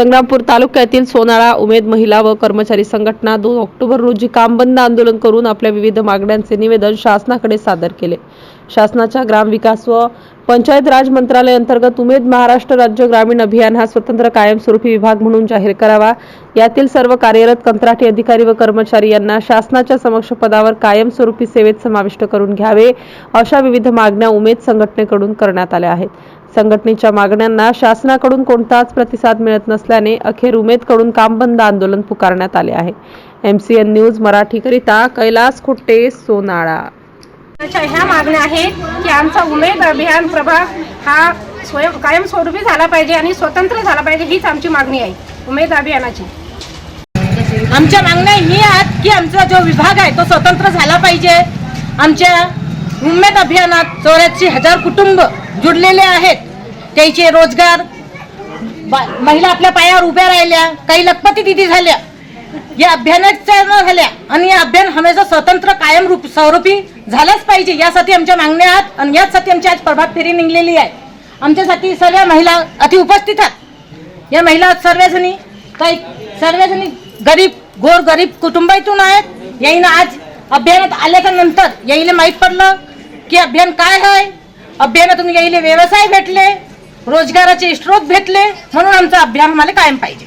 संग्रामपूर तालुक्यातील सोनाळा उमेद महिला व कर्मचारी संघटना दोन ऑक्टोबर रोजी काम बंद आंदोलन करून आपल्या विविध मागण्यांचे निवेदन शासनाकडे सादर केले. शासनाच्या ग्रामविकास व पंचायत राज मंत्रालय अंतर्गत उमेद महाराष्ट्र राज्य ग्रामीण अभियान हा स्वतंत्र कायमस्वरूपी विभाग म्हणून जाहीर करावा. यातील सर्व कार्यरत कंत्राटी अधिकारी व कर्मचारी यांना शासनाच्या समक्ष पदावर कायमस्वरूपी सेवेत समाविष्ट करून घ्यावे अशा विविध मागण्या उमेद संघटनेकडून करण्यात आल्या आहेत. संघटनेच्या मागण्यांना शासनाकडून कोणताच प्रतिसाद मिळत नसल्याने अखेर उमेदकडून काम बंद आंदोलन पुकारण्यात आले आहे. एम सी एन न्यूज मराठीकरिता कैलास खुट्टे सोनाळा. ह्या मागण्या आहेत की आमचा उमेद अभियान प्रभाग हा स्वयं कायमस्वरूपी झाला पाहिजे आणि स्वतंत्र झाला पाहिजे हीच आमची मागणी आहे उमेद अभियानाची. आमच्या मागण्या ही आहेत की आमचा जो विभाग आहे तो स्वतंत्र झाला पाहिजे. आमच्या उमेद अभियानात चौऱ्याऐंशी हजार कुटुंब जुडलेले आहेत. त्याचे रोजगार बा- महिला आपल्या पायावर उभ्या राहिल्या काही लखपती दिदी झाल्या. या अभियानाच्या न झाल्या आणि या अभियान हमेशा स्वतंत्र कायम रूप स्वरूपी झालंच पाहिजे. यासाठी आमच्या मागण्या आहात आणि याचसाठी आमची आज प्रभात फेरी निघलेली आहे. आमच्यासाठी सर्व महिला अति उपस्थित आहेत. या महिला सर्वजणी काही सर्वजणी गरीब गोर गरीब कुटुंबातून आहेत. याईनं आज अभियानात आल्याच्यानंतर याईला माहीत पडलं की अभियान काय आहे? अभियानातून याईले व्यवसाय भेटले रोजगाराचे स्रोत भेटले म्हणून आमचं अभियान आम्हाला कायम पाहिजे.